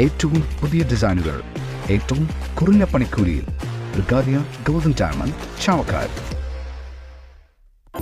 ഏറ്റവും പുതിയ ഡിസൈനുകൾ ഏറ്റവും കുറഞ്ഞ പണിക്കൂലിയിൽ. ബ്രിഗാദിയ golden diamond Chavakkad.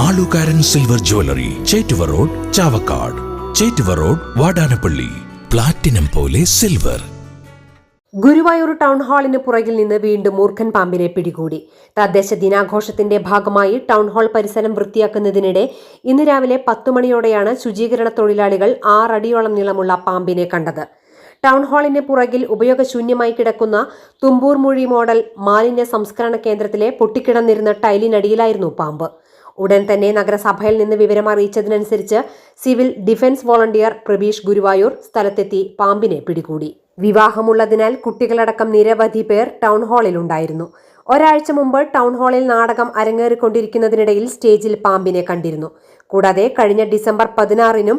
Alukkaran silver jewellery Chettuva road Chavakkad. Chettuva road Vadanappally. Platinum പോലെ സിൽവർ. ഗുരുവായൂർ ടൗൺ ഹാളിന് പുറകിൽ നിന്ന് വീണ്ടും മൂർഖൻ പാമ്പിനെ പിടികൂടി. തദ്ദേശ ദിനാഘോഷത്തിന്റെ ഭാഗമായി ടൗൺ ഹാൾ പരിസരം വൃത്തിയാക്കുന്നതിനിടെ ഇന്ന് രാവിലെ പത്തു മണിയോടെയാണ് ശുചീകരണ തൊഴിലാളികൾ ആറടിയോളം നീളമുള്ള പാമ്പിനെ കണ്ടത്. ടൗൺ ഹാളിന് പുറകിൽ ഉപയോഗശൂന്യമായി കിടക്കുന്ന തുമ്പൂർ മുഴി മോഡൽ മാലിന്യ സംസ്കരണ കേന്ദ്രത്തിലെ പൊട്ടിക്കിടന്നിരുന്ന ടൈലിനടിയിലായിരുന്നു പാമ്പ്. ഉടൻ തന്നെ നഗരസഭയിൽ നിന്ന് വിവരം അറിയിച്ചതിനനുസരിച്ച് civil defence volunteer Prabeesh Guruvayur സ്ഥലത്തെത്തി പാമ്പിനെ പിടികൂടി. വിവാഹമുള്ളതിനാൽ കുട്ടികളടക്കം നിരവധി പേർ ടൗൺ ഹാളിലുണ്ടായിരുന്നു ഒരാഴ്ച മുമ്പ് ടൗൺ ഹാളിൽ നാടകം അരങ്ങേറിക്കൊണ്ടിരിക്കുന്നതിനിടയിൽ സ്റ്റേജിൽ പാമ്പിനെ കണ്ടിരുന്നു. കൂടാതെ കഴിഞ്ഞ ഡിസംബർ പതിനാറിനും